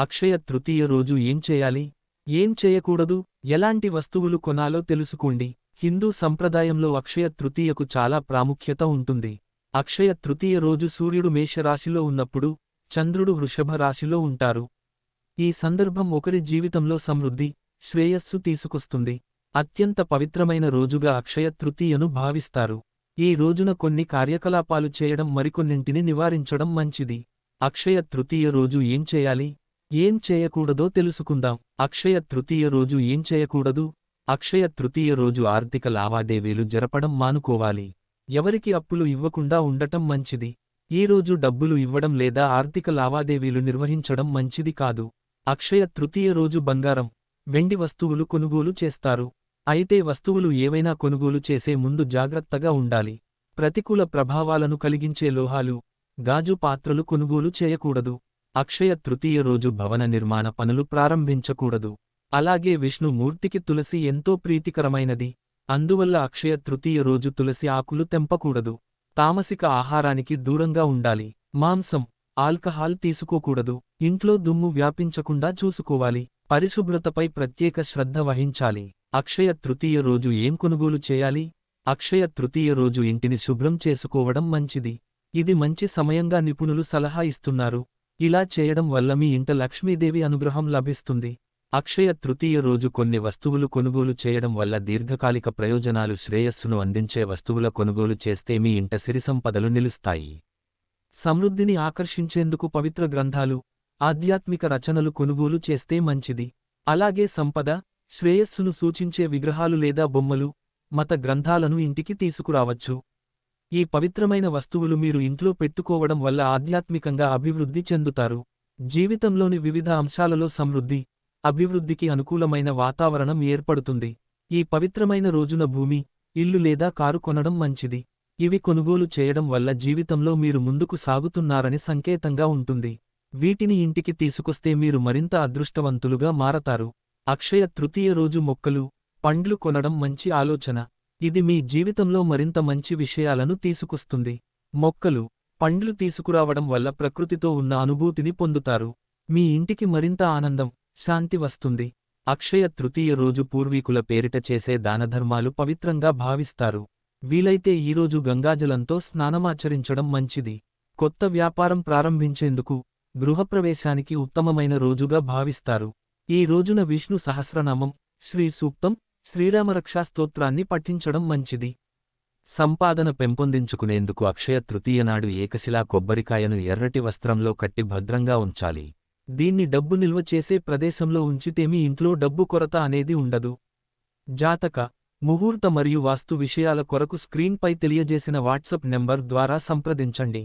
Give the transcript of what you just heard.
అక్షయ తృతీయ రోజు ఏం చేయాలి? ఏం చేయకూడదు? ఎలాంటి వస్తువులు కొనాలో తెలుసుకోండి. హిందూ సంప్రదాయంలో అక్షయ తృతీయకు చాలా ప్రాముఖ్యత ఉంటుంది. అక్షయ తృతీయ రోజు సూర్యుడు మేషరాశిలో ఉన్నప్పుడు చంద్రుడు వృషభ రాశిలో ఉంటారు. ఈ సందర్భం ఒకరి జీవితంలో సమృద్ధి శ్రేయస్సు తీసుకొస్తుంది. అత్యంత పవిత్రమైన రోజుగా అక్షయ తృతీయను భావిస్తారు. ఈ రోజున కొన్ని కార్యకలాపాలు చేయడం మరికొన్నింటిని నివారించడం మంచిది. అక్షయ తృతీయ రోజు ఏం చేయాలి? ఏం చేయకూడదో తెలుసుకుందాం. అక్షయ తృతీయ రోజు ఏం చేయకూడదు? అక్షయ తృతీయ రోజు ఆర్థిక లావాదేవీలు జరపడం మానుకోవాలి. ఎవరికి అప్పులు ఇవ్వకుండా ఉండటం మంచిది. ఈ రోజు డబ్బులు ఇవ్వడం లేదా ఆర్థిక లావాదేవీలు నిర్వహించడం మంచిది కాదు. అక్షయ తృతీయ రోజు బంగారం వెండి వస్తువులు కొనుగోలు చేస్తారు. అయితే వస్తువులు ఏవైనా కొనుగోలు చేసే ముందు జాగ్రత్తగా ఉండాలి. ప్రతికూల ప్రభావాలను కలిగించే లోహాలు గాజు పాత్రలు కొనుగోలు చేయకూడదు. అక్షయ తృతీయ రోజు భవన నిర్మాణ పనులు ప్రారంభించకూడదు. అలాగే విష్ణుమూర్తికి తులసి ఎంతో ప్రీతికరమైనది. అందువల్ల అక్షయ తృతీయ రోజు తులసి ఆకులు తెంపకూడదు. తామసిక ఆహారానికి దూరంగా ఉండాలి. మాంసం ఆల్కహాల్ తీసుకోకూడదు. ఇంట్లో దుమ్ము వ్యాపించకుండా చూసుకోవాలి. పరిశుభ్రతపై ప్రత్యేక శ్రద్ధ వహించాలి. అక్షయ తృతీయ రోజు ఏం కొనుగోలు చేయాలి? అక్షయ తృతీయ రోజు ఇంటిని శుభ్రం చేసుకోవడం మంచిది. ఇది మంచి సమయంగా నిపుణులు సలహా ఇస్తున్నారు. ఇలా చేయడం వల్ల మీ ఇంట లక్ష్మీదేవి అనుగ్రహం లభిస్తుంది. అక్షయ తృతీయ రోజు కొన్ని వస్తువులు కొనుగోలు చేయడం వల్ల దీర్ఘకాలిక ప్రయోజనాలు శ్రేయస్సును అందించే వస్తువుల కొనుగోలు చేస్తే మీ ఇంట సిరిసంపదలు నిలుస్తాయి. సమృద్ధిని ఆకర్షించేందుకు పవిత్ర గ్రంథాలు ఆధ్యాత్మిక రచనలు కొనుగోలు చేస్తే మంచిది. అలాగే సంపద శ్రేయస్సును సూచించే విగ్రహాలు లేదా బొమ్మలు మత గ్రంథాలను ఇంటికి తీసుకురావచ్చు. ఈ పవిత్రమైన వస్తువులు మీరు ఇంట్లో పెట్టుకోవడం వల్ల ఆధ్యాత్మికంగా అభివృద్ధి చెందుతారు. జీవితంలోని వివిధ అంశాలలో సమృద్ధి అభివృద్ధికి అనుకూలమైన వాతావరణం ఏర్పడుతుంది. ఈ పవిత్రమైన రోజున భూమి ఇల్లు లేదా కారు కొనడం మంచిది. ఇవి కొనుగోలు చేయడం వల్ల జీవితంలో మీరు ముందుకు సాగుతున్నారని సంకేతంగా ఉంటుంది. వీటిని ఇంటికి తీసుకొస్తే మీరు మరింత అదృష్టవంతులుగా మారతారు. అక్షయ తృతీయ రోజు మొక్కలు పండ్లు కొనడం మంచి ఆలోచన. ఇది మీ జీవితంలో మరింత మంచి విషయాలను తీసుకొస్తుంది. మొక్కలు పండ్లు తీసుకురావడం వల్ల ప్రకృతితో ఉన్న అనుభూతిని పొందుతారు. మీ ఇంటికి మరింత ఆనందం శాంతి వస్తుంది. అక్షయ తృతీయ రోజు పూర్వీకుల పేరిట చేసే దానధర్మాలు పవిత్రంగా భావిస్తారు. వీలైతే ఈరోజు గంగాజలంతో స్నానమాచరించడం మంచిది. కొత్త వ్యాపారం ప్రారంభించేందుకు గృహప్రవేశానికి ఉత్తమమైన రోజుగా భావిస్తారు. ఈ రోజున విష్ణు సహస్రనామం శ్రీ సూక్తం శ్రీరామరక్షా స్తోత్రాన్ని పఠించడం మంచిది. సంపాదన పెంపొందించుకునేందుకు అక్షయ తృతీయ నాడు ఏకశిలా కొబ్బరికాయను ఎర్రటి వస్త్రంలో కట్టి భద్రంగా ఉంచాలి. దీన్ని డబ్బు నిల్వ చేసే ప్రదేశంలో ఉంచితేమి ఇంట్లో డబ్బు కొరత అనేది ఉండదు. జాతక ముహూర్త మరియు వాస్తు విషయాల కొరకు స్క్రీన్పై తెలియజేసిన వాట్సాప్ నెంబర్ ద్వారా సంప్రదించండి.